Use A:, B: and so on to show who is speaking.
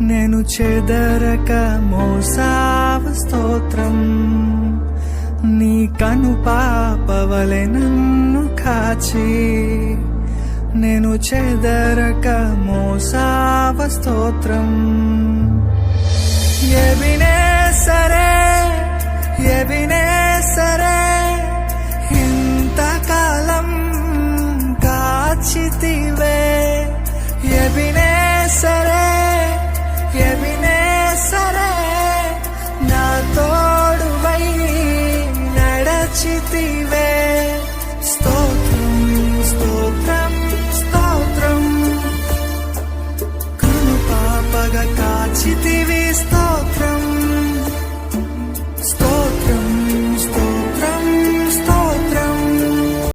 A: నేను చెదరక మోసావ స్తోత్రం. నీ కను పాపవలె నన్ను కాచి. నేను చెదరక మోసావ స్తోత్రం. ఎవినే సరే ఎవినే సరే ఇంతకాలం కాచితివే. ఎవినే సరే చేతివే స్తోత్రం స్తోత్రం స్తోత్రం కృప పగ కాచితి